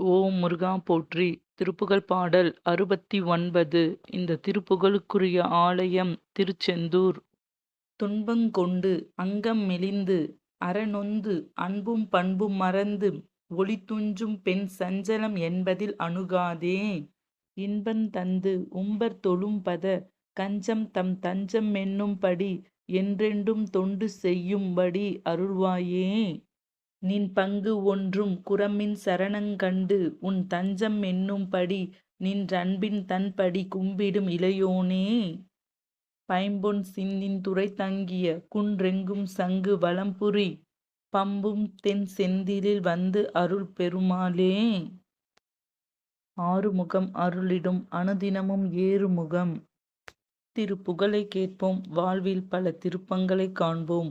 ஓம் முருகா போற்றி. திருப்புகழ் பாடல் அறுபத்தி ஒன்பது இந்த திருப்புகழுக்குரிய ஆலயம் திருச்செந்தூர். துன்பங்கொண்டு அங்கம் மெலிந்து அறநொந்து அன்பும் பண்பும் மறந்து ஒளி துஞ்சும் பெண் சஞ்சலம் என்பதில் அணுகாதே. இன்பந் தந்து உம்பர் தொழும்பத கஞ்சம் தம் தஞ்சம் என்னும்படி என்றென்றும் தொண்டு செய்யும்படி அருள்வாயே. நின் பங்கு ஒன்றும் குறமின் சரணங்கண்டு உன் தஞ்சம் என்னும்படி நின்றன்பின் தன்படி கும்பிடும் இளையோனே. பைம்பொன் சிந்தின் துறை தங்கிய குன்றெங்கும் சங்கு வலம்புரி பம்பும் தென் செந்திலில் வந்து அருள் பெருமாளே ஆறுமுகம் அருளிடும் அனுதினமும் ஏறுமுகம். திருப்புகழை கேட்போம் வாழ்வில் பல திருப்பங்களை காண்போம்.